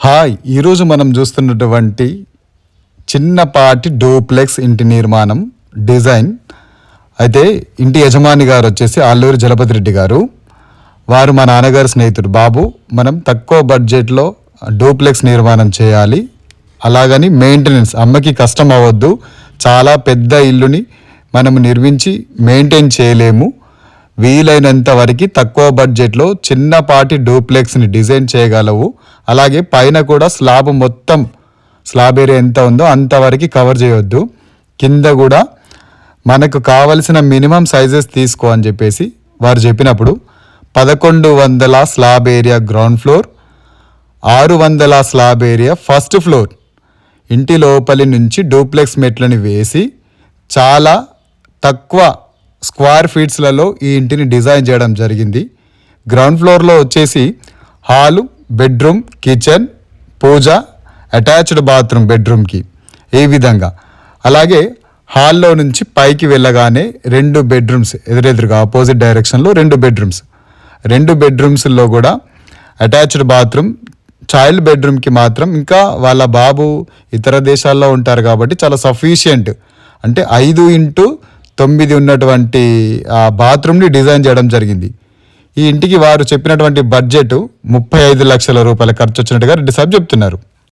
Hi ఈరోజు మనం చూస్తున్నటువంటి చిన్నపాటి డోప్లెక్స్ ఇంటి నిర్మాణం డిజైన్. అయితే ఇంటి యజమాని గారు వచ్చేసి ఆల్లూరి జలపతి రెడ్డి గారు. వారు మా నాన్నగారి స్నేహితుడు బాబు. మనం తక్కువ బడ్జెట్లో డూప్లెక్స్ నిర్మాణం చేయాలి. అలాగని మెయింటెనెన్స్ అమ్మకి కష్టం అవ్వద్దు. చాలా పెద్ద ఇల్లుని మనం నిర్మించి మెయింటైన్ చేయలేము. వీలైనంత వరకు తక్కువ బడ్జెట్లో చిన్నపాటి డూప్లెక్స్ని డిజైన్ చేయగలవు. అలాగే పైన కూడా స్లాబ్ మొత్తం స్లాబ్ ఏరియా ఎంత ఉందో అంతవరకు కవర్ చేయొద్దు. కింద కూడా మనకు కావలసిన మినిమం సైజెస్ తీసుకో అని చెప్పేసి వారు చెప్పినప్పుడు పదకొండు వందల స్లాబ్ ఏరియా గ్రౌండ్ ఫ్లోర్ ఆరు వందల స్లాబ్ ఏరియా ఫస్ట్ ఫ్లోర్ ఇంటి లోపలి నుంచి డూప్లెక్స్ మెట్లని వేసి చాలా తక్కువ స్క్వేర్ ఫీట్స్లలో ఈ ఇంటిని డిజైన్ చేయడం జరిగింది. గ్రౌండ్ ఫ్లోర్లో వచ్చేసి hall bedroom kitchen puja attached bathroom బెడ్రూమ్కి ఈ విధంగా. అలాగే హాల్లో నుంచి పైకి వెళ్ళగానే రెండు బెడ్రూమ్స్ ఎదురెదురుగా ఆపోజిట్ డైరెక్షన్లో రెండు బెడ్రూమ్స్. రెండు బెడ్రూమ్స్లో కూడా అటాచ్డ్ బాత్రూమ్ చైల్డ్ బెడ్రూమ్కి మాత్రం ఇంకా వాళ్ళ బాబు ఇతర దేశాల్లో ఉంటారు కాబట్టి చాలా సఫిషియంట్. అంటే ఐదు ఇంటూ తొమ్మిది ఉన్నటువంటి ఆ బాత్రూమ్ని డిజైన్ చేయడం జరిగింది. ఈ ఇంటికి వారు చెప్పినటువంటి బడ్జెట్ ముప్పై ఐదు లక్షల రూపాయల ఖర్చు వచ్చినట్టుగా రెడ్డి సాబ్ చెప్తున్నారు.